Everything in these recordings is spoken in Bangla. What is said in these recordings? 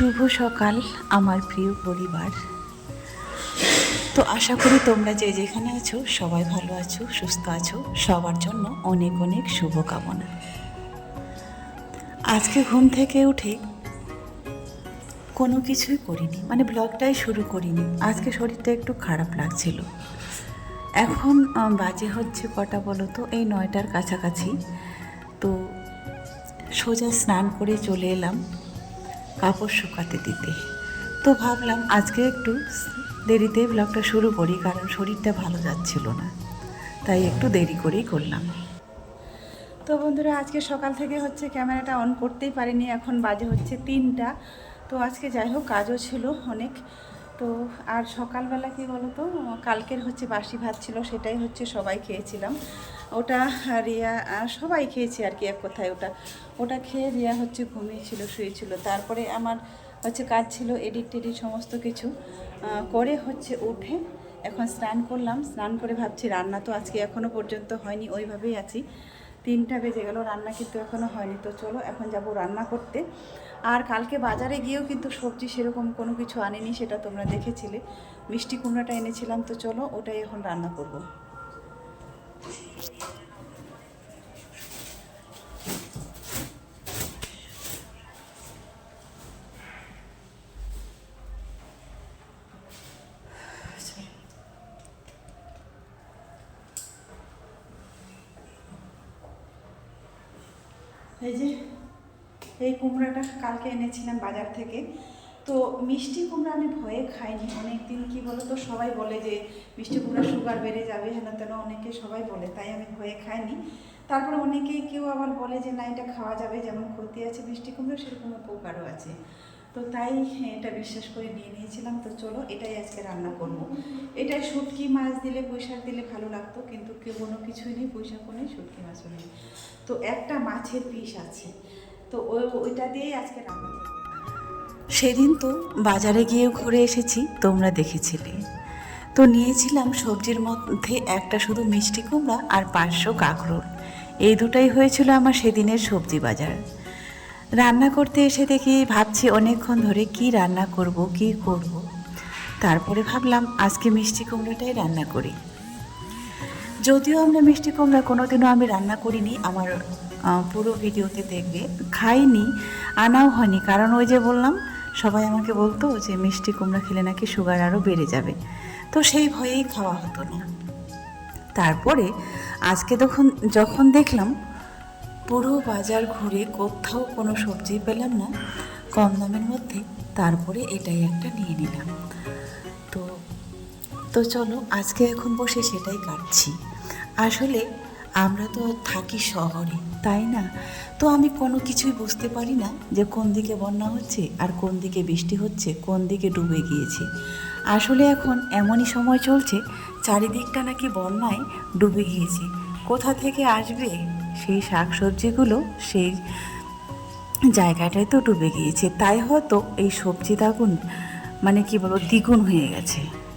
শুভ সকাল, আমার প্রিয় পরিবার। তো আশা করি তোমরা যে যেখানে আছো, সবাই ভালো আছো, সুস্থ আছো। সবার জন্য অনেক অনেক শুভকামনা আজকে ঘুম থেকে উঠে কোনো কিছুই করিনি। মানে ব্লগটাই শুরু করিনি। আজকে শরীরটা একটু খারাপ লাগছিল। এখন বাজে হচ্ছে কটা বলো তো এই নয়টার কাছাকাছি। তো সোজা স্নান করে চলে এলাম। কাপড় শুকাতে দিতে। তো ভাবলাম আজকে একটু দেরিতে ব্লগটা শুরু করি, কারণ শরীরটা ভালো যাচ্ছিল না। তাই একটু দেরি করেই করলাম। তো বন্ধুরা, আজকে সকাল থেকে হচ্ছে ক্যামেরাটা অন করতেই পারিনি, এখন বাজে হচ্ছে তিনটা। তো আজকে যাই হোক, কাজও ছিল অনেক। তো আর সকালবেলা কি বলো তো কালকের হচ্ছে বাসি ভাত ছিল, সেটাই হচ্ছে সবাই খেয়েছিলাম। ওটা রিয়া সবাই খেয়েছি আর কি এক কথায় ওটা। ওটা খেয়ে রিয়া হচ্ছে ঘুমিয়েছিল, শুয়েছিল। তারপরে আমার হচ্ছে কাজ ছিল এডিট টেডিট সমস্ত কিছু। করে হচ্ছে উঠে এখন স্নান করলাম। স্নান করে ভাবছি রান্না তো আজকে এখনও পর্যন্ত হয়নি, ওইভাবেই আছি। তিনটা বেজে গেল, রান্না কিন্তু এখনও হয়নি। তো চলো এখন যাব রান্না করতে। আর কালকে বাজারে গিয়েও কিন্তু সবজি সেরকম কোনো কিছু আনিনি, সেটা তোমরা দেখেছিলে। মিষ্টি কুমড়াটা এনেছিলাম, তো চলো ওটাই এখন রান্না করব। এই যে এই কুমড়াটা কালকে এনেছিলাম বাজার থেকে। তো মিষ্টি কুমড়া আমি ভয়ে খাইনি। অনেক দিন কি বলো তো সবাই বলে যে মিষ্টি কুমড়া সুগার বেড়ে যাবে, হেন তেন অনেকে সবাই বলে, তাই আমি ভয়ে খাইনি। তারপরে অনেকেই কেউ আবার বলে যে না, এটা খাওয়া যাবে, যেমন ক্ষতি আছে মিষ্টি কুমড়া সেরকম উপকারও আছে। তো তাই এটা বিশ্বাস করে নিয়ে নিয়েছিলাম। তো চলো, এটাই আজকে রান্না করব। এটাই শুটকি মাছ দিলে, পুঁইশাক দিলে ভালো লাগতো, কিন্তু কেউ কোনো কিছুই নেই পুঁইশাকও নেই, শুটকি মাছও নেই। তো একটা মাছের পিস আছে। তো ওই ওইটা দিয়েই আজকে রান্না করব। সেদিন তো বাজারে গিয়ে ঘুরে এসেছি, তোমরা দেখেছিলে। তো নিয়েছিলাম সবজির মধ্যে একটা শুধু মিষ্টি কুমড়া আর পাঁচশো কাঁকরোল। এই দুটাই হয়েছিল আমার সেদিনের সবজি বাজার। রান্না করতে এসে দেখি ভাবছি অনেকক্ষণ ধরে কি রান্না করব, কি করব। তারপরে ভাবলাম আজকে মিষ্টি কুমড়োটাই রান্না করি। যদিও আমরা মিষ্টি কুমড়া কোনোদিনও আমি রান্না করিনি, আমার পুরো ভিডিওতে দেখবে। খাইনি, আনাও হয়নি, কারণ ওই যে বললাম সবাই আমাকে বলতো যে, মিষ্টি কুমড়া খেলে নাকি সুগার আরও বেড়ে যাবে। তো সেই ভয়েই খাওয়া হতো না। তারপরে আজকে তখন যখন দেখলাম, পুরো বাজার ঘুরে কোথাও কোনো সবজি পেলাম না, কম দামের মধ্যে, তারপরে এটাই একটা নিয়ে নিলাম। তো তো চলো আজকে এখন বসে সেটাই কাটছি। আসলে আমরা তো থাকি শহরে। তাই না? তো আমি কোনো কিছুই বুঝতে পারি না যে কোন দিকে বন্যা হচ্ছে আর কোন দিকে বৃষ্টি হচ্ছে, কোন দিকে ডুবে গিয়েছে। আসলে এখন এমনই সময় চলছে, চারিদিকটা নাকি বন্যায় ডুবে গিয়েছে। কোথা থেকে আসবে সেই শাকসবজিগুলো, সেই জায়গাটায় তো ডুবে গিয়েছে। তাই হয়তো এই সবজি দাগুন মানে কি বলব, দ্বিগুণ হয়ে গেছে।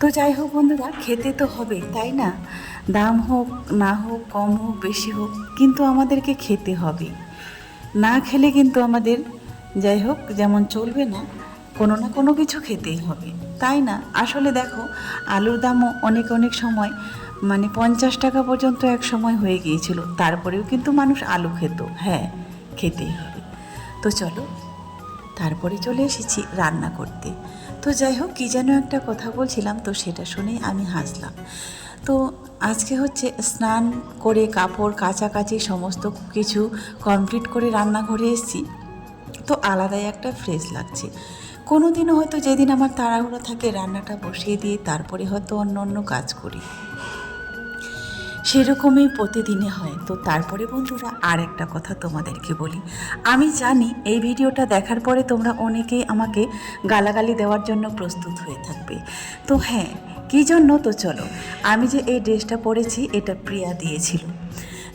তো যাই হোক বন্ধুরা, খেতে তো হবে, তাই না? দাম হোক, না হোক, কম হোক, বেশি হোক, কিন্তু আমাদেরকে খেতে হবে। না খেলে কিন্তু আমাদের, যাই হোক, যেমন চলবে না, কোনো না কোনো কিছু খেতেই হবে, তাই না? আসলে দেখো, আলুর দামও অনেক অনেক সময় মানে পঞ্চাশ টাকা পর্যন্ত এক সময় হয়ে গিয়েছিল, তারপরেও কিন্তু মানুষ আলু খেত হ্যাঁ খেতেই হবে। তো চলো, তারপরে চলে এসেছি রান্না করতে। তো যাই হোক, কী যেন একটা কথা বলছিলাম, তো সেটা শুনেই আমি হাসলাম। তো আজকে হচ্ছে স্নান করে, কাপড়, কাচাকাচি, সমস্ত কিছু কমপ্লিট করে রান্নাঘরে এসেছি। তো আলাদাই একটা ফ্রেশ লাগছে। কোনো দিনও হয়তো যেদিন আমার তাড়াহুড়ো থাকে, রান্নাটা বসিয়ে দিয়ে তারপরে হয়তো অন্য অন্য কাজ করি। সেরকমই প্রতিদিনে হয়। তো তারপরে বন্ধুরা আর একটা কথা তোমাদেরকে বলি। আমি জানি এই ভিডিওটা দেখার পরে তোমরা অনেকেই আমাকে গালাগালি দেওয়ার জন্য প্রস্তুত হয়ে থাকবে। তো হ্যাঁ কী জন্য? তো চলো, আমি যে এই ড্রেসটা পরেছি, এটা প্রিয়া দিয়েছিল।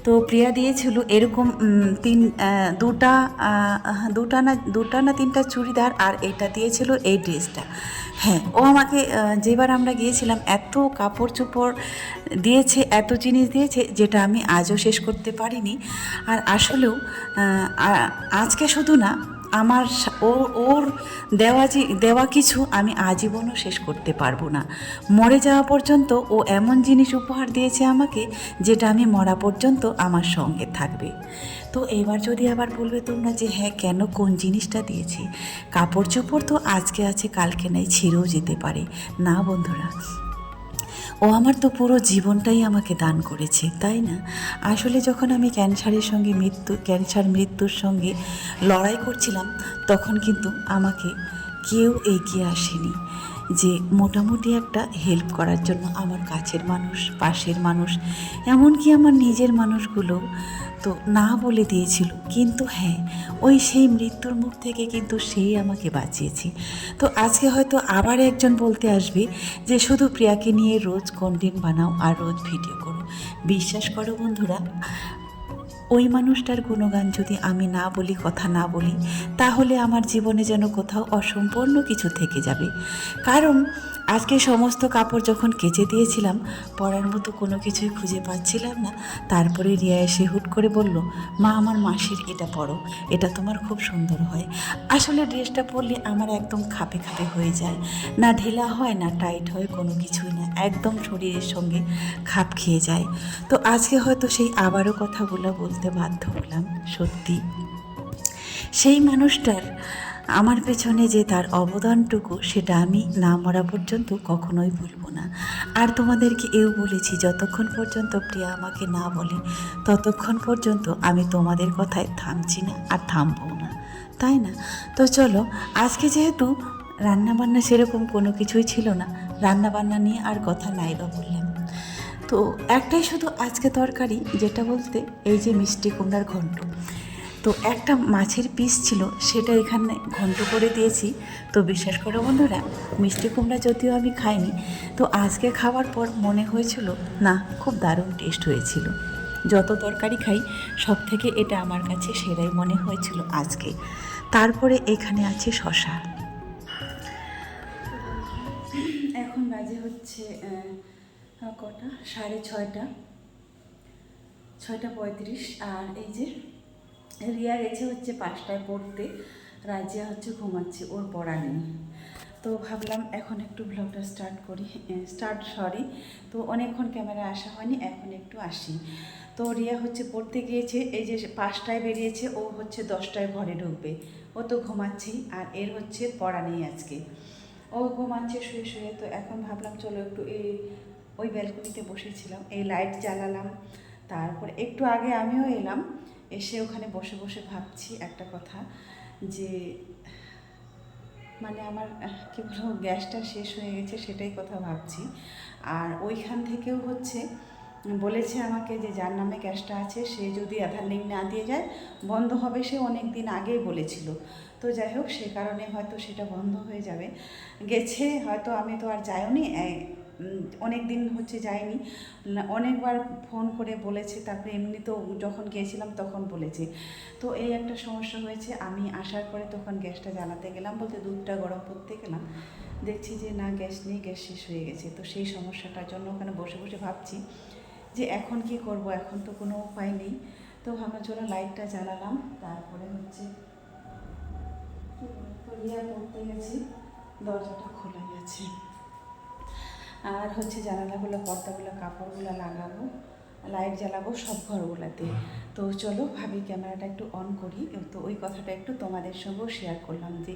তো প্রিয়া দিয়েছিল এরকম তিন দুটা দুটা না দুটা না তিনটা চুড়িদার আর এটা দিয়েছিল এই ড্রেসটা। হ্যাঁ। ও আমাকে যেবার আমরা গিয়েছিলাম, এত কাপড় চোপড় দিয়েছে, এত জিনিস দিয়েছে, যেটা আমি আজও শেষ করতে পারিনি। আর আসলেও আজকে শুধু না আমার ও ওর দেওয়া যে, দেওয়া কিছু আমি আজীবনও শেষ করতে পারব না। মরে যাওয়া পর্যন্ত ও এমন জিনিস উপহার দিয়েছে আমাকে যেটা আমি মরা পর্যন্ত আমার সঙ্গে থাকবে। তো এবার যদি আবার বলবে তোমরা যে হ্যাঁ কেন কোন জিনিসটা দিয়েছি? কাপড় চোপড় তো আজকে আছে, কালকে নেই, ছিঁড়েও যেতে পারে। না বন্ধুরা। ও আমার তো পুরো জীবনটাই আমাকে দান করেছে, তাই না? আসলে যখন আমি ক্যান্সারের সঙ্গে মৃত্যু, ক্যান্সার মৃত্যুর সঙ্গে লড়াই করছিলাম, তখন কিন্তু আমাকে কেউ এগিয়ে আসেনি। যে মোটামুটি একটা হেল্প করার জন্য আমার কাছের মানুষ, পাশের মানুষ, এমনকি আমার নিজের মানুষগুলো তো না বলে দিয়েছিল। কিন্তু হ্যাঁ ওই সেই মৃত্যুর মুখ থেকে কিন্তু সেই আমাকে বাঁচিয়েছে। তো আজকে হয়তো আবার একজন বলতে আসবে যে, শুধু প্রিয়াকে নিয়ে রোজ কন্টেন্ট বানাও আর রোজ ভিডিও করো। বিশ্বাস করো বন্ধুরা ওই মানুষটার গুণগান যদি আমি না বলি, কথা না বলি, তাহলে আমার জীবনে যেন কোথাও অসম্পূর্ণ কিছু থেকে যাবে। কারণ আজকে সমস্ত কাপড় যখন কেচে দিয়েছিলাম, পরার মতো কোনো কিছুই খুঁজে পাচ্ছিলাম না। তারপরে রিয়া এসে হুট করে বলল, মা, আমার মাসির এটা পরো, এটা তোমার খুব সুন্দর হয়। আসলে ড্রেসটা পরলে আমার একদম খাপে খাপে হয়ে যায়। না ঢিলা হয়, না টাইট হয়, কোনো কিছুই না, একদম শরীরের সঙ্গে খাপ খেয়ে যায়। তো আজকে হয়তো সেই আবারও কথাগুলো বলতে বাধ্য হলাম, সত্যি। সেই মানুষটার আমার পেছনে যে তার অবদানটুকু, সেটা আমি না মরা পর্যন্ত কখনোই ভুলবো না। আর তোমাদেরকে এও বলেছি, যতক্ষণ পর্যন্ত প্রিয়া আমাকে না বলে, ততক্ষণ পর্যন্ত আমি তোমাদের কথায় থামছি না আর থামবো না। তাই না? তো চলো, আজকে যেহেতু রান্নাবান্না সেরকম কোনো কিছুই ছিল না, রান্নাবান্না নিয়ে আর কথা নাই বা বললাম। তো একটাই শুধু আজকে তরকারি, যেটা বলতে এই যে মিষ্টি কুমড়ার ঘন্ট। তো একটা মাছের পিস ছিল, সেটা এখানে ঘন্ট করে দিয়েছি। তো বিশ্বাস করো বন্ধুরা, মিষ্টি কুমড়া যদিও আমি খাইনি, তো আজকে খাওয়ার পর মনে হয়েছিল, না, খুব দারুণ টেস্ট হয়েছিল। যত তরকারি খাই সব থেকে এটা আমার কাছে সেরাই মনে হয়েছিল আজকে। তারপরে এখানে আছে শশা এখন বাজে হচ্ছে কটা? সাড়ে ছয়টা। ছয়টা পঁয়ত্রিশ, আর এই যে রিয়া গেছে হচ্ছে পাঁচটায় পড়তে, রাজিয়া হচ্ছে ঘুমাচ্ছে, ওর পড়া নেই। তো ভাবলাম এখন একটু ব্লগটা স্টার্ট করি স্টার্ট সরি তো অনেকক্ষণ ক্যামেরা আসা হয়নি, এখন একটু আসি। তো রিয়া হচ্ছে পড়তে গিয়েছে, এই যে পাঁচটায় বেরিয়েছে, ও হচ্ছে দশটায় ঘরে ঢুকবে। ও তো ঘুমাচ্ছেই, আর এর হচ্ছে পড়া নেই আজকে। ও ঘুমাচ্ছে, শুয়ে শুয়ে, তো এখন ভাবলাম চলো একটু এই, ওই ব্যালকনিতে বসেছিলাম, এই লাইট জ্বালালাম। তারপর একটু আগে আমিও এলাম এসে ওখানে বসে বসে ভাবছি একটা কথা, যে মানে আমার কি বলব, গ্যাসটা শেষ হয়ে গেছে সেটাই কথা ভাবছি। আর ওইখান থেকেও হচ্ছে, বলেছে আমাকে যে যার নামে গ্যাসটা আছে, সে যদি আধার লিঙ্ক না দিয়ে যায়, বন্ধ হবে সে অনেক দিন আগেই বলেছিল। তো যাই হোক, সে কারণে হয়তো সেটা বন্ধ হয়ে যাবে। গেছে, হয়তো আমি তো আর যাইওনি অনেক দিন হচ্ছে যায়নি। অনেকবার ফোন করে বলেছে, তারপরে এমনিতেও যখন গিয়েছিলাম তখন বলেছে। তো এই একটা সমস্যা হয়েছে, আমি আসার পরে তখন গ্যাসটা জ্বালাতে গেলাম বলতে দুধটা গরম করতে গেলাম। দেখছি যে না, গ্যাস নেই, গ্যাস শেষ হয়ে গেছে। তো সেই সমস্যাটার জন্য ওখানে বসে বসে ভাবছি যে এখন কি করব, এখন তো কোনো উপায় নেই। তো ভাবলাম চলো লাইটটা জ্বালালাম, তারপরে হচ্ছে তো রিয়া পড়তে গেছি, দরজাটা খোলাই আছে আর হচ্ছে জানালাগুলো পর্দাগুলো কাপড়গুলো লাগাবো লাইট জ্বালাবো সব ঘরগুলোতে। তো চলো ভাবি ক্যামেরাটা একটু অন করি। তো ওই কথাটা একটু তোমাদের সঙ্গেও শেয়ার করলাম যে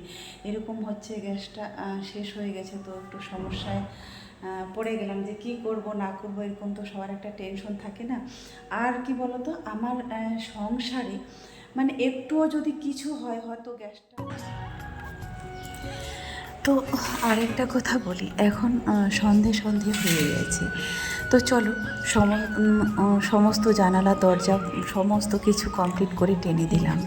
এরকম হচ্ছে গ্যাসটা শেষ হয়ে গেছে তো একটু সমস্যায় পড়ে গেলাম যে কি করব না করব এরকম তো সবার একটা টেনশন থাকে না। আর কি বলতো আমার সংসারে মানে একটুও যদি কিছু হয় হয়তো গ্যাসটা তো আরেকটা কথা বলি এখন সন্ধে সন্ধে হয়ে গেছে। তো চলো সম সমস্ত জানালা দরজা সমস্ত কিছু কমপ্লিট করে টেনে দিলাম।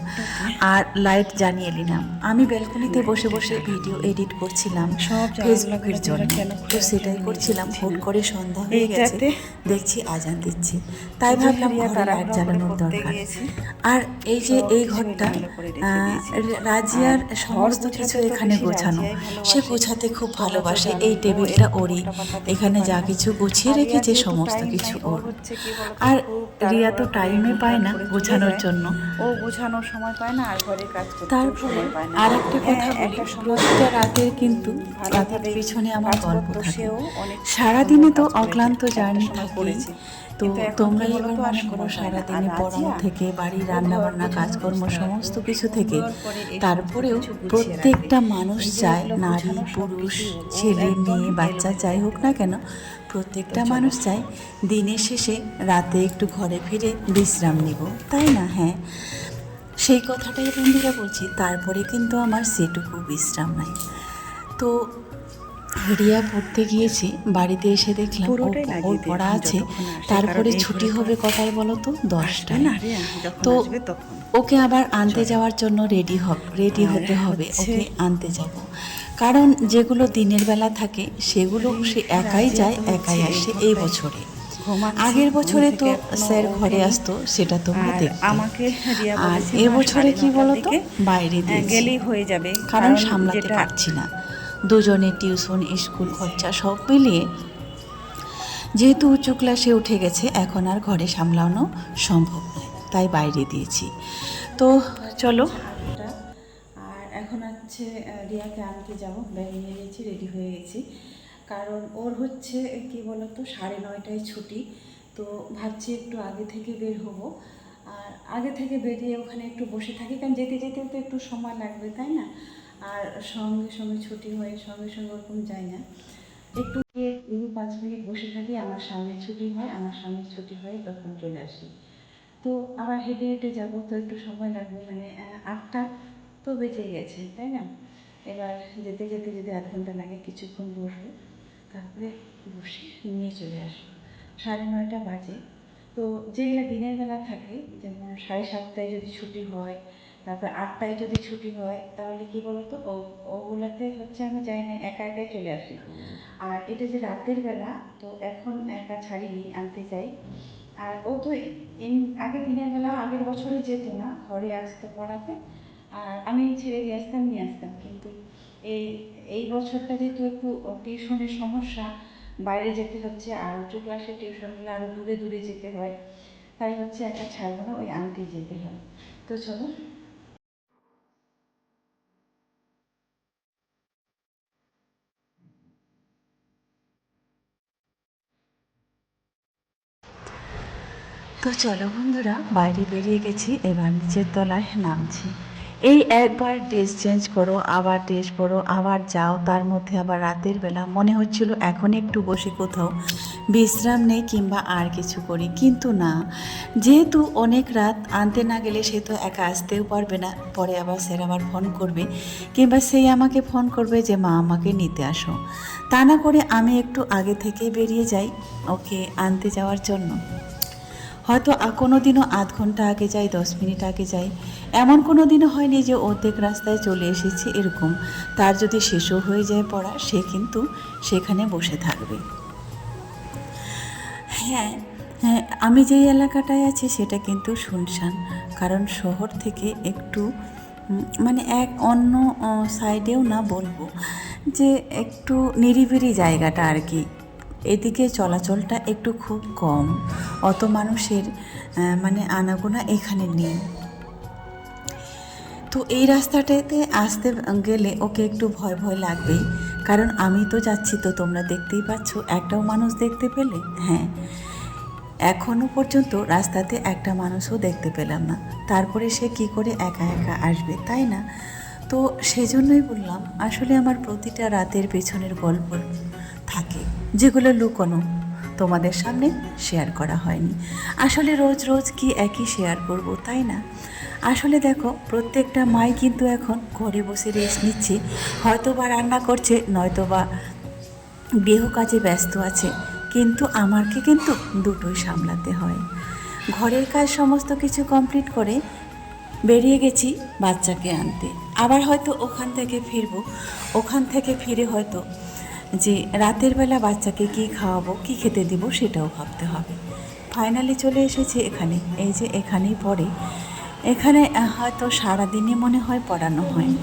আর লাইট জ্বালিয়ে নিলাম। আমি ব্যালকনিতে বসে বসে ভিডিও এডিট করছিলাম সব ফেসবুকের জন্য। কেন তো সেটাই করছিলাম হুট করে সন্ধ্যা হয়ে গেছে। দেখছি আজান দিচ্ছে। তাই ভাবলাম ঘরে লাইট জ্বালানোর দরকার। আর এই যে এই ঘরটা। রাজিয়ার সমস্ত কিছু এখানে গোছানো। সে গোছাতে খুব ভালোবাসে। এই টেবিলটা ওরই। এখানে যা কিছু গুছিয়ে রেখেছে সমস্ত কিছু ওর। আর রিয়া তো টাইমে পায় না গোছানোর জন্য। ও গোছানোর সময় পায় না আর ঘরের কাজ তারপরে আর একটা কথা হ্যাঁ, বলি একটা প্রতিটা রাতের কিন্তু রাতের পিছনে আমার গল্প থাকে। সারাদিনে তো অক্লান্ত জার্নি থাকে। করেছে। তো তোমরা এবার মনে করো। সারাদিনে পড়ানো থেকে বাড়ির ও রান্না বান্না কাজকর্ম সমস্ত কিছু থেকে তারপরেও প্রত্যেকটা মানুষ চায় নারী পুরুষ ছেলে মেয়ে বাচ্চা যাই হোক না কেন প্রত্যেকটা মানুষ চায় দিনের শেষে রাতে একটু ঘরে ফিরে বিশ্রাম নিব তাই না? হ্যাঁ। সেই কথাটাই বন্ধুরা বলছি তারপরে কিন্তু আমার সেটুকু বিশ্রাম নাই। তো রিয়া পড়তে গিয়েছি বাড়িতে এসে দেখলাম ওর পড়া আছে তারপরে ছুটি হবে তো- কটায় বলো তো? দশটায়। না তো ওকে আবার আনতে যাওয়ার জন্য রেডি হবে রেডি হতে হবে ওকে আনতে যাব। কারণ যেগুলো দিনের বেলা থাকে সেগুলো সে একাই যায় একাই আসে এই বছরে। আগের বছরে তো স্যার ঘরে আসতো সেটা তোমরা দেখতে। আমাকে আর এবছরে কি বলতো বাইরে গেলেই হয়ে যাবে কারণ সামলাতে পারছি না। দুজনের টিউশন, স্কুল, খরচা সব মিলিয়ে যেহেতু উচ্চ ক্লাসে উঠে গেছে, এখন আর ঘরে সামলানো সম্ভব নয়, তাই বাইরে দিয়েছি। তো চলো। আর এখন হচ্ছে রিয়াকে আনতে যাব। ব্যাগ নিয়ে গেছি রেডি হয়ে গেছি। কারণ ওর হচ্ছে, কি বলতো, সাড়ে নয়টায় ছুটি। তো ভাবছি একটু আগে থেকে বের হব। আর আগে থেকে বেরিয়ে ওখানে একটু বসে থাকি, কারণ যেতে যেতেও তো একটু সময় লাগবে, তাই না? আর সঙ্গে সঙ্গে ছুটি হয়ে, সঙ্গে সঙ্গে ওরকম যায় না। একটু গিয়ে পাঁচ মিনিট বসে থাকি, আমার সামনে ছুটি হয়, আমার সামনে ছুটি হয় তখন চলে আসি। তো আবার হেঁটে হেঁটে যাব, তো একটু সময় লাগবে মানে আটটা তো বেজে গেছে, তাই না? এবার যেতে যেতে যদি আধ ঘণ্টা লাগে, কিছুক্ষণ বসবো, তারপরে বসে নিয়ে চলে আসব। সাড়ে নয়টা বাজে। তো যেগুলো দিনের বেলা থাকে, যেমন সাড়ে সাতটায় যদি ছুটি হয় তারপর আটটায় যদি ছুটি হয় তাহলে কি বলতো? ও ওগুলাতে হচ্ছে আমি যাই না একা একাই চলে আসি। আর এটা যে রাতের বেলা তো এখন একা ছাড়িনি আনতে যাই আর ও তো আগে দিনের বেলা আগের বছরে যেত না ঘরে আসতো পড়াতে। আর আমি ছেড়ে দিয়ে আসতাম নিয়ে আসতাম। কিন্তু এই এই বছরটা যেহেতু একটু টিউশনের সমস্যা বাইরে যেতে হচ্ছে আর উঁচু ক্লাসে টিউশন হলে আরও দূরে দূরে যেতে হয়। তাই হচ্ছে একা ছাড়বো না ওই আনতেই যেতে হয়। তো চলো তো চলো বন্ধুরা, বাইরে বেরিয়ে গেছি, এবার নিচের তলায় নামছি। এই একবার ড্রেস চেঞ্জ করো, আবার ড্রেস পরো, আবার যাও, তার মধ্যে আবার রাতের বেলা। মনে হচ্ছিল এখন একটু বসে কোথাও বিশ্রাম নেই কিংবা আর কিছু করি, কিন্তু না। যেহেতু অনেক রাত, আনতে না গেলে সে তো একা আসতেও পারবে না। পরে আবার স্যার আবার ফোন করবে, কিংবা সেই আমাকে ফোন করবে যে, মা, আমাকে নিতে আসো। তা না করে আমি একটু আগে থেকেই বেরিয়ে যাই, ওকে আনতে যাওয়ার জন্য। হয়তো কোনো দিনও আধ ঘণ্টা আগে যাই, দশ মিনিট আগে যাই। এমন কোনো দিনও হয়নি যে অর্ধেক রাস্তায় চলে এসেছি এরকম। তার যদি শেষও হয়ে যায় পড়া, সে কিন্তু সেখানে বসে থাকবে। হ্যাঁ হ্যাঁ আমি যেই এলাকাটায় আছি সেটা কিন্তু শুনশান। কারণ শহর থেকে একটু মানে এক অন্য সাইডেও না বলব। যে একটু নিরিবিলি জায়গাটা আর কি। এদিকে চলাচলটা একটু খুব কম। অত মানুষের মানে আনাগোনা এখানে নেই। তো এই রাস্তাটাতে আসতে গেলে ওকে একটু ভয় ভয় লাগবেই। কারণ আমি তো যাচ্ছি তো তোমরা দেখতেই পাচ্ছ, একটাও মানুষ দেখতে পেলে? হ্যাঁ। এখনও পর্যন্ত রাস্তাতে একটা মানুষও দেখতে পেলাম না। তারপরে সে কি করে একা একা আসবে, তাই না? তো সেজন্যই বললাম, আসলে আমার প্রতিটা রাতের পেছনের গল্প থাকে, যেগুলো লুকোনো তোমাদের সামনে শেয়ার করা হয়নি। আসলে রোজ রোজ কি একই শেয়ার করব, তাই না? আসলে দেখো, প্রত্যেকটা মাই কিন্তু এখন ঘরে বসে রেস্ট নিচ্ছে হয়তো বা রান্না করছে নয়তো বা গৃহ কাজে ব্যস্ত আছে, কিন্তু আমাকে কিন্তু দুটোই সামলাতে হয়। ঘরের কাজ সমস্ত কিছু কমপ্লিট করে বেরিয়ে গেছি বাচ্চাকে আনতে। আবার হয়তো ওখান থেকে ফিরবো, ওখান থেকে ফিরে হয়তো যে রাতের বেলা বাচ্চাকে কি খাওয়াবো, কি খেতে দিব সেটাও ভাবতে হবে। ফাইনালি চলে এসেছি এখানে। এই যে এখানেই পড়ে। এখানে হয়তো সারাদিনই মনে হয় পড়ানো হয়।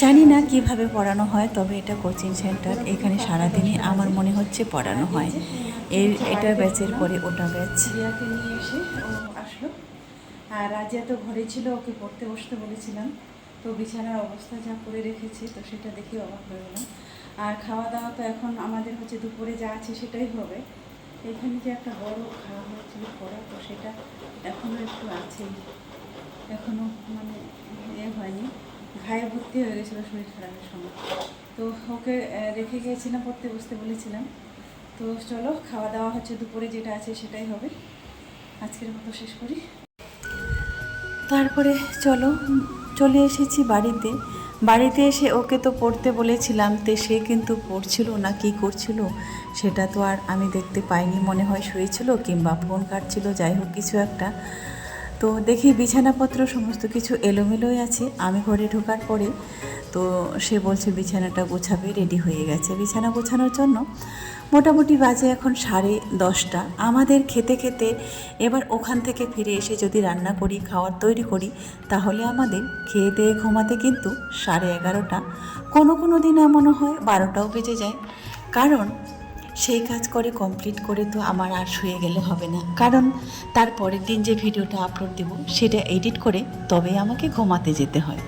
জানি না। কীভাবে পড়ানো হয়, তবে এটা কোচিং সেন্টার। এখানে সারাদিনই আমার মনে হচ্ছে পড়ানো হয়। এর এটা ব্যাচের পরে ওটা ব্যাচ। নিয়ে এসে আসলো। আর রাজিয়া তো ঘরে ছিল, ওকে পড়তে বসতে বলেছিলাম। তো বিছানার অবস্থা যা করে রেখেছি, তো সেটা দেখে অবাক হয়ে গেলাম। আর খাওয়া দাওয়া তো এখন আমাদের হচ্ছে দুপুরে যা আছে সেটাই হবে। এখানে যে একটা বড় খাওয়া হয়েছিল পড়া তো সেটা এখনও একটু আছেই। এখনও মানে এ হয়নি। ঘায়ে ভর্তি হয়ে গেছিল শরীর খারাপের সময়। তো ওকে রেখে গিয়েছিলাম, পড়তে বসতে বলেছিলাম। তো চলো খাওয়া দাওয়া হচ্ছে দুপুরে যেটা আছে সেটাই হবে। আজকের মতো শেষ করি। তারপরে চলো চলে এসেছি বাড়িতে। বাড়িতে এসে ওকে তো পড়তে বলেছিলাম, তে সে কিন্তু পড়ছিল না, কি করছিল? সেটা তো আর আমি দেখতে পাইনি, মনে হয় শুয়েছিল কিংবা ফোন কাটছিল, যাই হোক, কিছু একটা। তো দেখি বিছানাপত্র, সমস্ত কিছু এলোমেলোই আছে। আমি ঘরে ঢোকার পরে তো সে বলছে, বিছানাটা গোছাবে রেডি হয়ে গেছে। বিছানা গোছানোর জন্য মোটামুটি বাজে এখন সাড়ে দশটা। আমাদের খেতে খেতে এবার ওখান থেকে ফিরে এসে যদি রান্না করি, খাওয়ার তৈরি করি, তাহলে আমাদের খেয়ে দিয়ে ঘুমাতে কিন্তু সাড়ে এগারোটা। কোনো কোনো দিন এমনও হয়, বারোটাও বেজে যায়। কারণ সেই কাজ করে কমপ্লিট করে তো আমার আর শুয়ে গেলে হবে না। কারণ তার পরের দিন যে ভিডিওটা আপলোড দেব, সেটা এডিট করে তবেই আমাকে ঘুমাতে যেতে হয়।